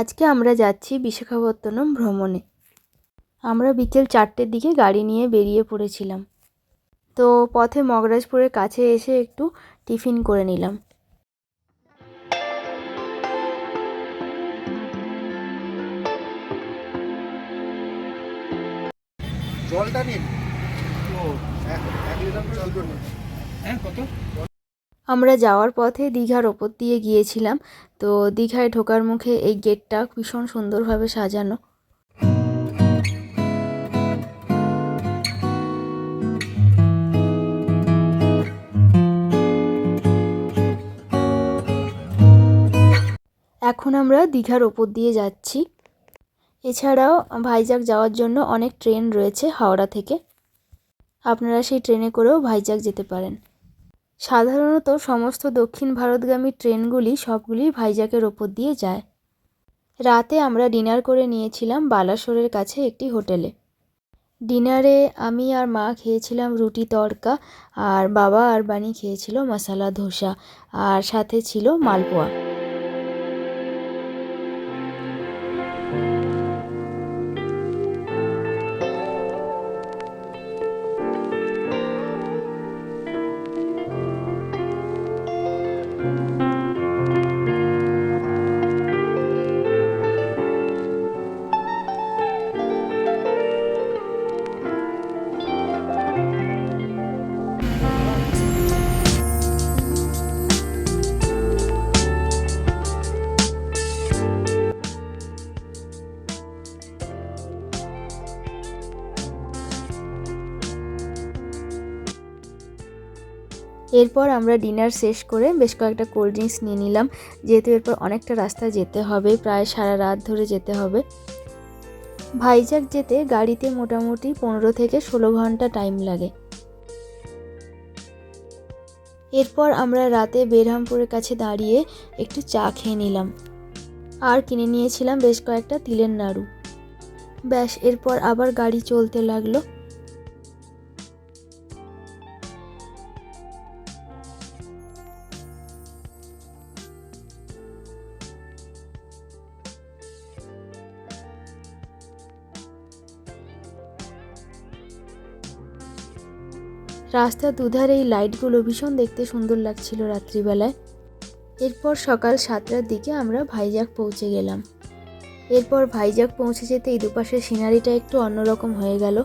আজকে আমরা যাচ্ছি বিশাখাপত্তনম ভ্রমণে। আমরা বিকেল চারটের দিকে গাড়ি নিয়ে বেরিয়ে পড়েছিলাম। তো পথে মগরাজপুরের কাছে এসে একটু টিফিন করে নিলাম। জলটা নিন। এক লিটার হ্যাঁ কত? আমরা যাওয়ার পথে দীঘার ওপর দিয়ে গিয়েছিলাম। তো দীঘায় ঢোকার মুখে এই গেটটা ভীষণ সুন্দরভাবে সাজানো। এখন আমরা দীঘার ওপর দিয়ে যাচ্ছি। এছাড়াও ভাইজাগ যাওয়ার জন্য অনেক ট্রেন রয়েছে হাওড়া থেকে। আপনারা সেই ট্রেনে করেও ভাইজাগ যেতে পারেন। সাধারণত সমস্ত দক্ষিণ ভারতগামী ট্রেনগুলি সবগুলি ভাইজাকের ওপর দিয়ে যায়। রাতে আমরা ডিনার করে নিয়েছিলাম বালাসোরের কাছে একটি হোটেলে। ডিনারে আমি আর মা খেয়েছিলাম রুটি তড়কা, আর বাবা আর বানি খেয়েছিল মশালা ধোসা, আর সাথে ছিল মালপোয়া। এরপর আমরা ডিনার শেষ করে বেশ কয়েকটা কোল্ড ড্রিঙ্কস নিয়ে নিলাম। যেহেতু এরপর অনেকটা রাস্তা যেতে হবে, প্রায় সারা রাত ধরে যেতে হবে। ভাইজাগ যেতে গাড়িতে মোটামুটি পনেরো থেকে ষোলো ঘণ্টা টাইম লাগে। এরপর আমরা রাতে বেরহামপুরের কাছে দাঁড়িয়ে একটু চা খেয়ে নিলাম। আর কিনে নিয়েছিলাম বেশ কয়েকটা তিলের নাড়ু। ব্যাস, এরপর আবার গাড়ি চলতে লাগল। রাস্তার দুধার এই লাইটগুলো ভীষণ দেখতে সুন্দর লাগছিল রাত্রিবেলায়। এরপর সকাল সাতটার দিকে আমরা ভাইজাগ পৌঁছে গেলাম। এরপর ভাইজাগ পৌঁছে যেতে এই দুপাশের সিনারিটা একটু অন্যরকম হয়ে গেল।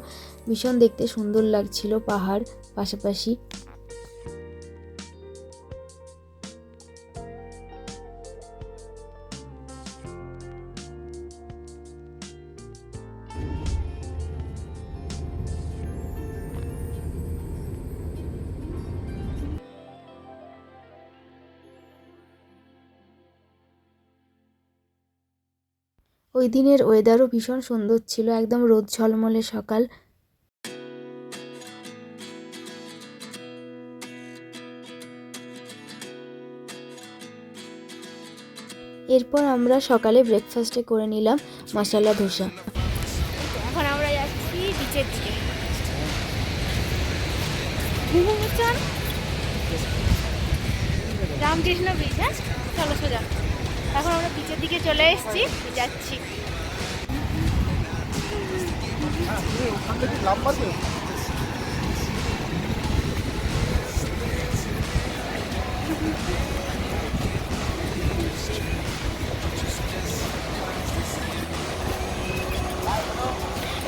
ভীষণ দেখতে সুন্দর লাগছিল পাহাড় পাশাপাশি। ওই দিনের ওয়েদারও ভীষণ সুন্দর ছিল, একদম রোদ ঝলমলে সকাল। এরপর আমরা সকালে ব্রেকফাস্টে করে নিলাম মশলা ধোসা। এখন আমরা যাচ্ছি বিচের দিকে। রামকৃষ্ণ ব্রিজ হ্যাঁ? চলো সোজা। এখন আমরা বিচের দিকে চলে এসেছি, যাচ্ছি।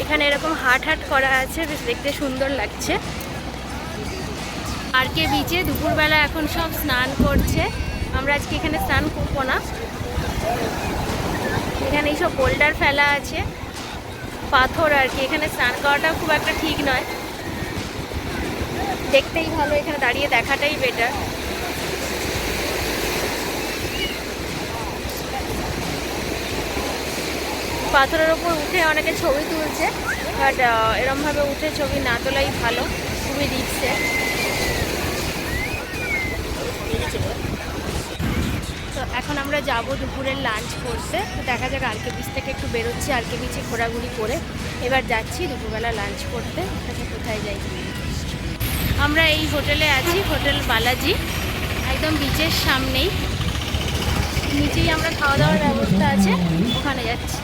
এখানে এরকম হাট হাট করা আছে, বেশ দেখতে সুন্দর লাগছে। আর কে বিচে দুপুরবেলা এখন সব স্নান করছে। আমরা আজকে এখানে স্নান করব না। এখানে এইসব বোল্ডার ফেলা আছে। পাথর আর কি, এখানে স্নান করাটা খুব একটা ঠিক নয়। দেখতেই ভালো, এখানে দাঁড়িয়ে দেখাটাই বেটার পাথরের ওপর উঠে অনেকে ছবি তুলছে, বাট এরমভাবে উঠে ছবি না তোলাই ভালো, খুবই রিক্সে এখন আমরা যাব দুপুরের লাঞ্চ করতে। তো দেখা যাক আরকে বিচ থেকে একটু বেরোচ্ছি, আরকে বিচে ঘোরাঘুরি করে। এবার যাচ্ছি দুপুরবেলা লাঞ্চ করতে। দেখা কোথায় যাই? আমরা এই হোটেলে আছি, হোটেল বালাজি। একদম বিচের সামনেই। নিচেই আমরা খাওয়া দাওয়ার ব্যবস্থা আছে, ওখানে যাচ্ছি।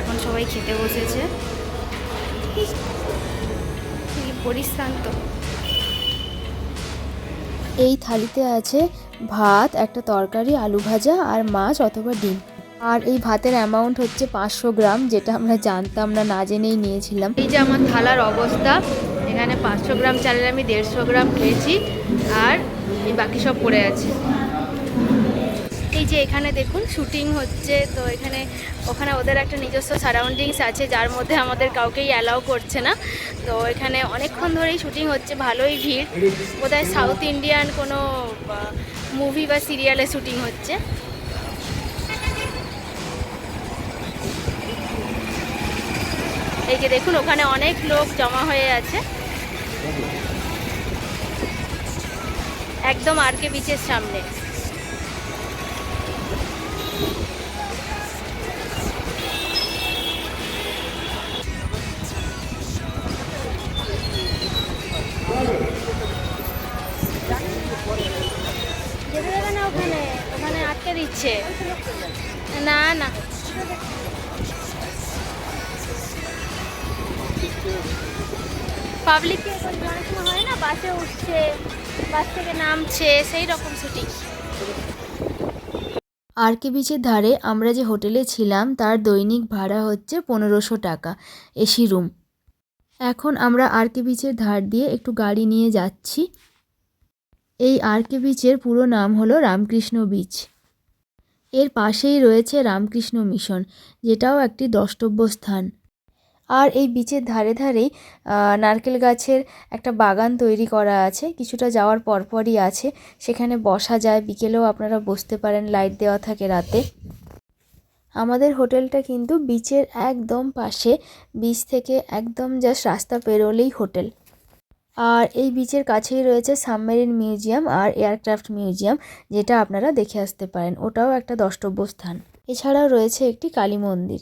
এখন সবাই খেতে বসেছে। পরিশ্রান্ত। এই থালিতে আছে ভাত, একটা তরকারি, আলু ভাজা আর মাছ অথবা ডিম। আর এই ভাতের অ্যামাউন্ট হচ্ছে পাঁচশো গ্রাম, যেটা আমরা জানতাম না না জেনেই নিয়েছিলাম। এই যে আমার থালার অবস্থা, এখানে পাঁচশো গ্রাম চালের আমি দেড়শো গ্রাম খেয়েছি, আর এই বাকি সব পড়ে আছে। এই যে এখানে দেখুন শুটিং হচ্ছে। তো এখানে ওখানে ওদের একটা নিজস্ব সারাউন্ডিংস আছে, যার মধ্যে আমাদের কাউকেই অ্যালাউ করছে না। তো এখানে অনেকক্ষণ ধরেই শুটিং হচ্ছে, ভালোই ভিড়। বোধহয় সাউথ ইন্ডিয়ান কোনো মুভি বা সিরিয়ালে শুটিং হচ্ছে। এই যে দেখুন, ওখানে অনেক লোক জমা হয়ে আছে। একদম আর কে বিচের সামনে। দিচ্ছে। না না। পাবলিক হয় না বাসে উঠছে বাস থেকে নামছে, সেই রকম আর কে বিচের ধারে আমরা যে হোটেলে ছিলাম, তার দৈনিক ভাড়া হচ্ছে পনেরোশো টাকা এসি রুম এখন আমরা আর কে বিচের ধার দিয়ে একটু গাড়ি নিয়ে যাচ্ছি। এই আর কে বিচের পুরো নাম হলো রামকৃষ্ণ বিচ এর পাশেই রয়েছে রামকৃষ্ণ মিশন, যেটাও একটি দ্রষ্টব্য স্থান। আর এই বিচের ধারে ধারেই নারকেল গাছের একটা বাগান তৈরি করা আছে। কিছুটা যাওয়ার পরপরই আছে। সেখানে বসা যায়। বিকেলেও আপনারা বসতে পারেন। লাইট দেওয়া থাকে রাতে। আমাদের হোটেলটা কিন্তু বিচের একদম পাশে, বিচ থেকে একদম জাস্ট রাস্তা পেরোলেই হোটেল। আর এই বিচের কাছেই রয়েছে সাবমেরিন মিউজিয়াম আর এয়ারক্রাফট মিউজিয়াম যেটা আপনারা দেখে আসতে পারেন। ওটাও একটা দ্রষ্টব্য স্থান এছাড়াও রয়েছে একটি কালী মন্দির।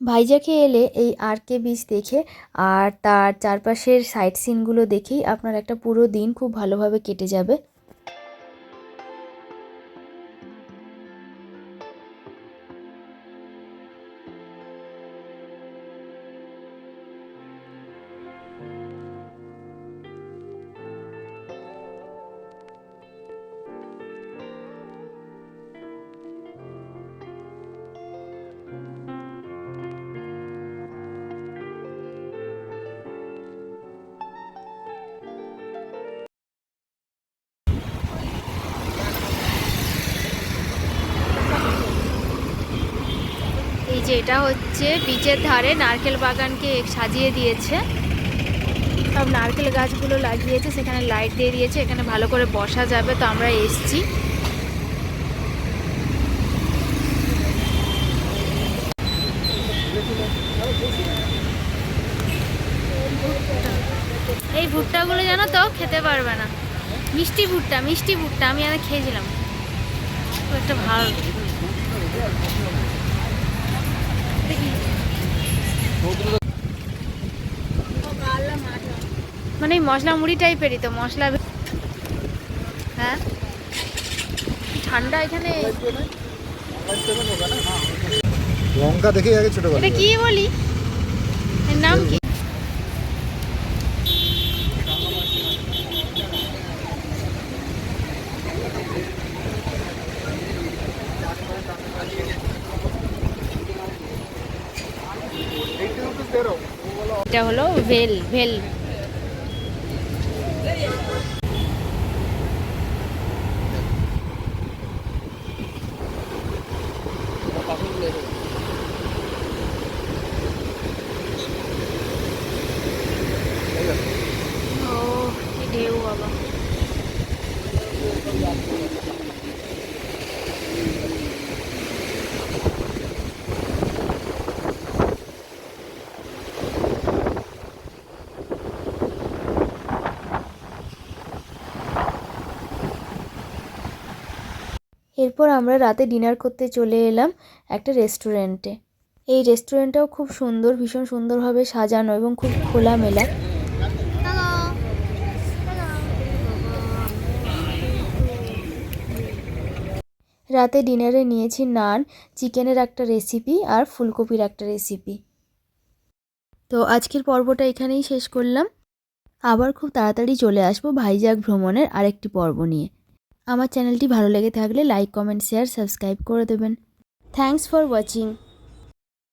ভাইজাকে এলে এই আর কে বিচ দেখে আর তার চারপাশের সাইট সিনগুলো দেখেই আপনার একটা পুরো দিন খুব ভালোভাবে কেটে যাবে। এই যে এটা হচ্ছে বিচের ধারে নারকেল বাগানকে সাজিয়ে দিয়েছে। সব নারকেল গাছগুলো লাগিয়েছে, সেখানে লাইট দিয়ে দিয়েছে, এখানে ভালো করে বসা যাবে, তো আমরা এসছি। এই ভুট্টাগুলো জানো তো খেতে পারবে না। মিষ্টি ভুট্টা মিষ্টি ভুট্টা, আমি আর খেয়েছিলাম একটা ভালো। মানে মশলা মুড়ি টাইপেরই তো মশলা হ্যাঁ? ঠান্ডা এখানে। লঙ্কা দেখে আগে ছোট এটা কি বলি? এর নাম কি? এটা হলো ভেল ভেল ও কি ঢেউ বাবা এরপর আমরা রাতে ডিনার করতে চলে এলাম একটা রেস্টুরেন্টে। এই রেস্টুরেন্টটাও খুব সুন্দর, ভীষণ সুন্দরভাবে সাজানো এবং খুব খোলামেলা। রাতে ডিনারে নিয়েছি নান, চিকেনের একটা রেসিপি আর ফুলকপির একটা রেসিপি। তো আজকের পর্বটা এখানেই শেষ করলাম। আবার খুব তাড়াতাড়ি চলে আসব ভাইজাগ ভ্রমণের আরেকটি পর্ব নিয়ে। আমার চ্যানেলটি ভালো লেগে থাকলে লাইক কমেন্ট শেয়ার সাবস্ক্রাইব করে দেবেন। Thanks for watching.